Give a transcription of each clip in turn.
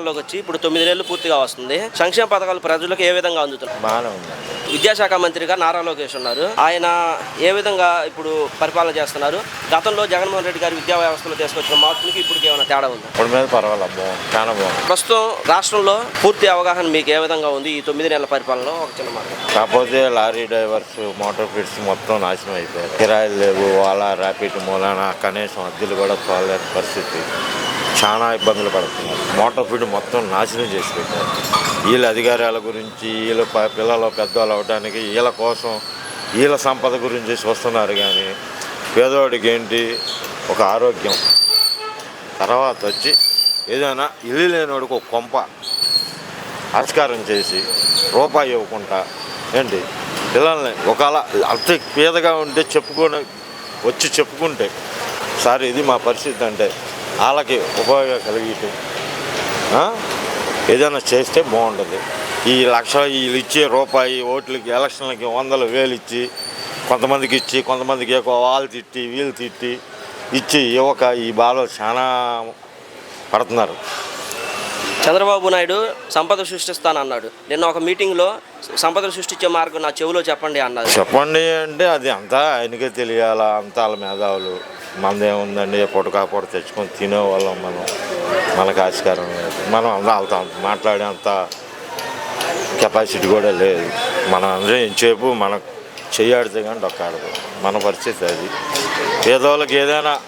లోకి వచ్చి ఇప్పుడు తొమ్మిది నెలలు పూర్తిగా వస్తుంది. సంక్షేమ పథకాలు ప్రజలకు ఏ విధంగా అందుతున్నాయి? బాగానే విద్యాశాఖ మంత్రిగా నారా లోకేష్ ఉన్నారు. ఆయన ఏ విధంగా ఇప్పుడు పరిపాలన చేస్తున్నారు? గతంలో జగన్మోహన్ రెడ్డి గారి విద్యా వ్యవస్థలో తీసుకొచ్చిన మార్పులకి ఇప్పటికి ఏమైనా తేడా ఉందా? ఇప్పుడు మీద పర్వాలేదు బాగుంది చాలా బాగుంది. ప్రస్తుతం రాష్ట్రంలో పూర్తి అవగాహన మీకు ఏ విధంగా ఉంది? ఈ తొమ్మిది నెలల పరిపాలనలో ఒక చిన్న మాట కాకపోతే లారీ డ్రైవర్స్ మోటార్ ఫిట్స్ మొత్తం నాశనం అయిపోయారు కిరాయిలు లేవు వాళ్ళ ర్యాపిడ్ మూలాన కనీసం అద్దెలు కూడా తోలలేని పరిస్థితి. చాలా ఇబ్బందులు పడుతున్నారు. మోటార్ ఫీడ్ మొత్తం నాశనం చేసి పెట్టారు. వీళ్ళ అధికారాల గురించి వీళ్ళ ప- పిల్లలు పెద్దవాళ్ళు అవడానికి వీళ్ళ కోసం వీళ్ళ సంపద గురించి చూస్తున్నారు కానీ పేదవాడికి ఏంటి? ఒక ఆరోగ్యం. తర్వాత వచ్చి ఏదైనా ఇల్లు లేనివాడికి ఒక కొంప ఆస్కారం చేసి రూపాయి ఇవ్వకుండా ఏంటి? పిల్లల్ని ఒకవేళ అంత పేదగా ఉంటే చెప్పుకొని వచ్చి చెప్పుకుంటే సార్ ఇది మా పరిస్థితి అంటే వాళ్ళకి ఉపయోగం కలిగితే? ఏదైనా చేస్తే బాగుంటుంది. ఈ లక్ష వీళ్ళు ఇచ్చే రూపాయి ఓట్లకి ఎలక్షన్లకి వందల వేలు ఇచ్చి కొంతమందికి ఇచ్చి కొంతమందికి ఎక్కువ వాళ్ళు తిట్టి వీళ్ళు తిట్టి ఇచ్చి ఇవ్వక ఈ బాధలు చాలా పడుతున్నారు. చంద్రబాబు నాయుడు సంపద సృష్టిస్తానన్నాడు. నిన్న ఒక మీటింగ్లో సంపద సృష్టించే మార్గం నా చెవిలో చెప్పండి అన్నారు చెప్పండి అంటే అది అంతా ఆయనకే తెలియాలా అంతా వాళ్ళ మేధావులు. మనదేముందండి పొడకా పొడ తెచ్చుకొని తినేవాళ్ళం మనం. మనకు ఆస్కారం లేదు. మనం అంతా వాళ్ళతో మాట్లాడే అంత కెపాసిటీ కూడా లేదు. మనం అందరం ఎంతసేపు మన చెయ్యాడితే కానీ డొక్కాడదు మన పరిస్థితి అది. పేదవాళ్ళకి ఏదైనా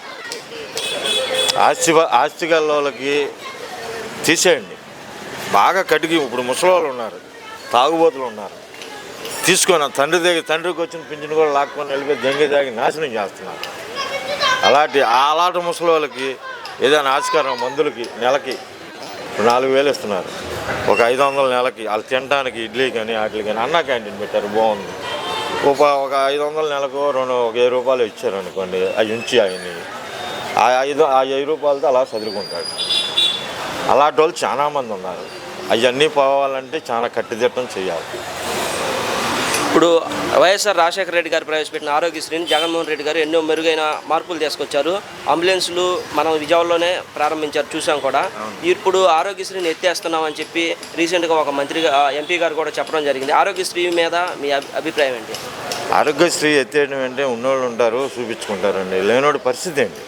ఆస్తి ఆస్తి గల వాళ్ళకి తీసేయండి. బాగా కడిగి ఇప్పుడు ముసలి ఉన్నారు తాగుబోతులు ఉన్నారు. తీసుకొని తండ్రి దగ్గర తండ్రికి వచ్చిన పింఛను కూడా లాక్కొని వెళ్ళిపోయి దెంగ దాగి నాశనం చేస్తున్నారు. అలాంటి అలాంటి ముసలి వాళ్ళకి ఏదైనా ఆస్కారం మందులకి నెలకి నాలుగు వేలు ఇస్తున్నారు. ఒక ఐదు వందల నెలకి. వాళ్ళు తినడానికి ఇడ్లీ కానీ వాటికి కానీ అన్నా క్యాంటీన్ పెట్టారు. బాగుంది. ఒక ఒక ఐదు వందల నెలకు రెండు ఒక వెయ్యి రూపాయలు ఇచ్చారు అనుకోండి. అవి ఉంచి ఆయన్ని. ఆ ఐదు ఆ వెయ్యి రూపాయలతో అలా చదువుకుంటాడు అలాంటి వాళ్ళు చాలామంది ఉన్నారు. అవన్నీ పోవాలంటే చాలా కట్టుదిట్టం చేయాలి. ఇప్పుడు వైఎస్ఆర్ రాజశేఖర రెడ్డి గారు ప్రవేశపెట్టిన ఆరోగ్యశ్రీని జగన్మోహన్ రెడ్డి గారు ఎన్నో మెరుగైన మార్పులు తీసుకొచ్చారు. అంబులెన్స్లు మనం విజయవాడలోనే ప్రారంభించారు చూసాం కూడా. ఇప్పుడు ఆరోగ్యశ్రీని ఎత్తేస్తున్నాం అని చెప్పి రీసెంట్గా ఒక మంత్రి ఎంపీ గారు కూడా చెప్పడం జరిగింది. ఆరోగ్యశ్రీ మీద మీ అభి- అభిప్రాయం ఏంటి? ఆరోగ్యశ్రీ ఎత్తేయడం అంటే ఉన్నోళ్ళు ఉంటారు చూపించుకుంటారండి. లేనోడి పరిస్థితి ఏంటి?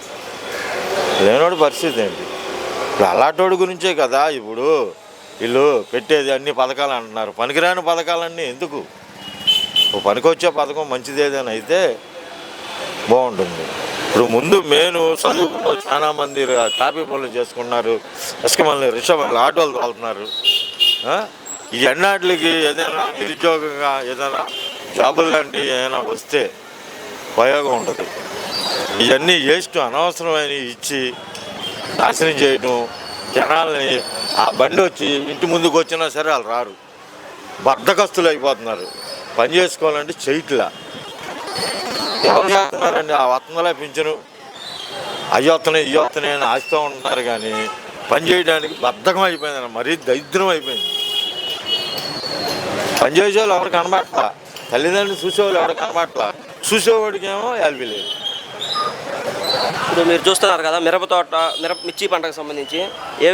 లేనోడి పరిస్థితి ఏంటి? ఇప్పుడు అలాంటోడి గురించే కదా ఇప్పుడు. వీళ్ళు పెట్టేది అన్ని పథకాలు అంటున్నారు. పనికిరాని పథకాలన్నీ ఎందుకు? ఓ పనికొచ్చే పథకం మంచిది ఏదైనా అయితే బాగుంటుంది. ఇప్పుడు ముందు నేను చదువుకున్న చాలా మంది టాపీ పనులు చేసుకున్నారు. ఇసుకమల్ని రిక్షాలు ఆటోలు తోలుతున్నారు. ఈ ఎన్నాటికి ఏదైనా నిరుద్యోగంగా ఏదైనా జాబులు లాంటివి ఏదైనా వస్తే ఉపయోగం ఉండదు. ఇవన్నీ వేస్ట్ అనవసరమైన ఇచ్చి నాశనం చేయటం జనాలని ఆ బండి వచ్చి ఇంటి ముందుకు వచ్చినా సరే వాళ్ళు రారు. బద్దకస్తులు అయిపోతున్నారు. పని చేసుకోవాలంటే చేయట్లా. ఎవరు చేస్తున్నారండి? ఆ వత్నలే పింఛను. అయ్యొత్తనే వస్తున్నాయి ఇవి వస్తున్నాయి అని ఆశతో ఉంటున్నారు కానీ పని చేయడానికి బద్ధకం అయిపోయింది మరీ దరిద్రం అయిపోయింది. పని చేసేవాళ్ళు ఎవరు కనబట్లా తల్లిదండ్రులు చూసేవాళ్ళు ఎవరు కనబట్లా చూసేవాడికి ఏమో లేదు. ఇప్పుడు మీరు చూస్తున్నారు కదా మిరప తోట మిరప మిర్చి పంటకు సంబంధించి ఏ